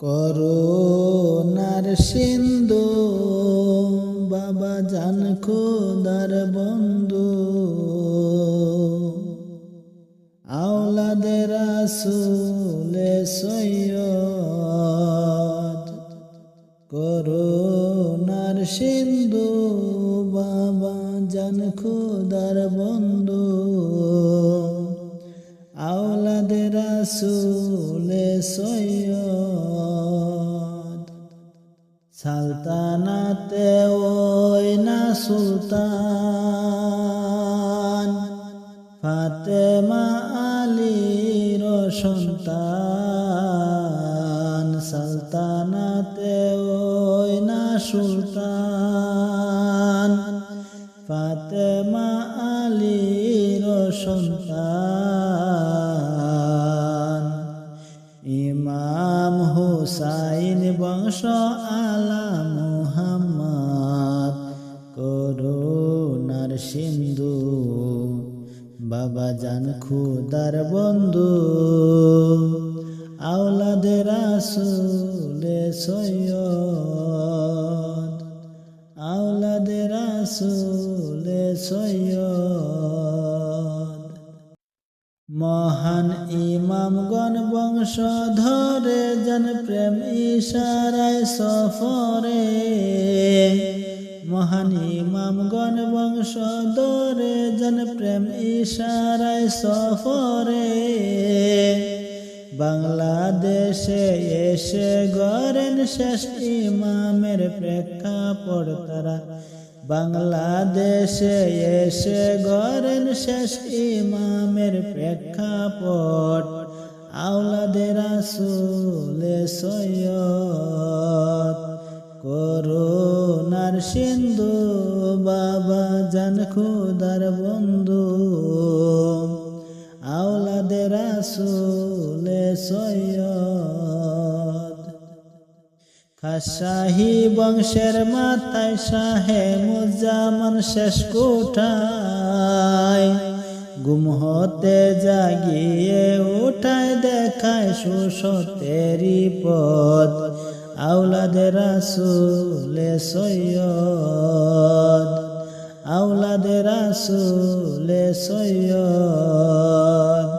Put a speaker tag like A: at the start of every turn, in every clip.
A: করোনার সিন্ধু বাবা জান খুদার বন্ধু। আওলাদের আসুলে সৈয়দ। করোনার সিন্ধু বাবা জান খুদার বন্ধু। আওলাদের আসুলে সৈয়দ। সালতানাতে ওই না সুলতান, ফাতেমা আলীর সন্তান, সালতানাতে ওই না সুলতান, ফাতেমা আলীর সন্তান। ইমাম হুসাইন বংশ বাবা জান খুদার বন্ধু, আওলাদের আসুলে সৈয়দ, আওলাদের আসুলে সৈয়দ। মহান ইমামগণ বংশ ধরে জন প্রেম ইশারায় সফরে মহান ইমামগণ বংশ ধরে জন প্রেম ইশারায় সফরে। বাংলাদেশে এসে গড়েন শেষ ইমামের প্রেক্ষাপট তারা। বাংলাদেশে এসে গড়েন শেষ ইমামের প্রেক্ষাপট আওলাদের আসুলে সৈয়দ করুণার সিন্ধু, বাবা জান খুদার বন্ধু। আওলাদের আসুলে সৈয়দ। খাসাহি বংশের মাথায় শাহে মুজামান শেষ কোঠায়। গুম হতে জাগিয়ে উঠায় দেখায় সুসতেরি পথ। আওলাদের আসুলে সৈয়দ আওলাদের আসুলে সৈয়দ।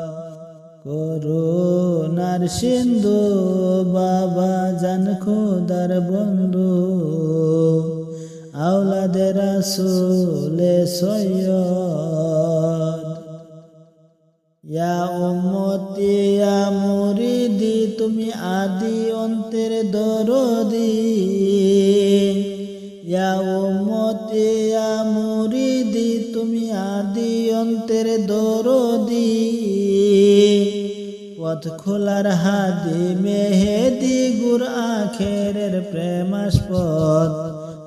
A: করুণার সিন্ধু বাবা জান খুদার বন্ধু আওলাদের আসুলে সৈয়দ। মুরিদি তুমি আদি অন্তের দরদি। ইয়া উম্মতি মুরিদি তুমি আদি অন্তের দরদি। পথ খোলার হাদি মেহেদি গুর আখেরের প্রেমাস্পদ।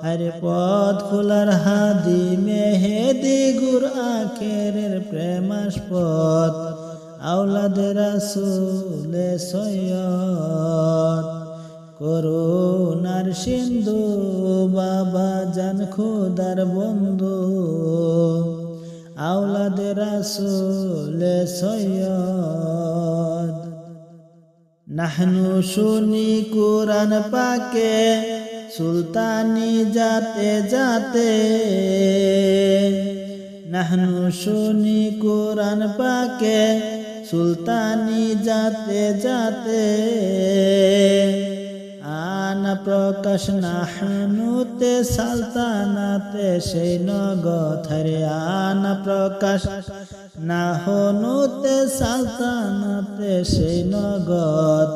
A: আরে পথ খোলার হাদি মেহেদি গুর আখেরের প্রেমাস্পদ। আওলাদের আসুলে সৈয়দ। করুণার সিন্ধু, বাবা জান খুদার বন্ধু। আওলাদের আসুলে সৈয়দ। নাহনু শুনি কোরআন পাকে, সুলতানি যাতে যাতে নাহনু শুনি কোরআন পাকে, সুলতানি যাতে যাতে আনা প্রকাশ নাহনুতে সালতানাতে সেই নগথারে আনা প্রকাশ না হনুতে সালতানাতে সেই নগদ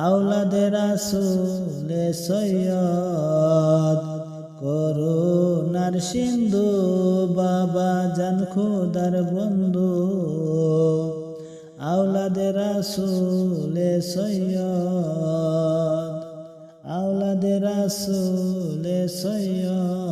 A: আওলাদের আসুলে সৈয়দ করুণার সিন্ধু বাবা জান খুদার বন্ধু আওলাদের আসুলে সৈয়দ আওলাদের আসুলে সৈয়দ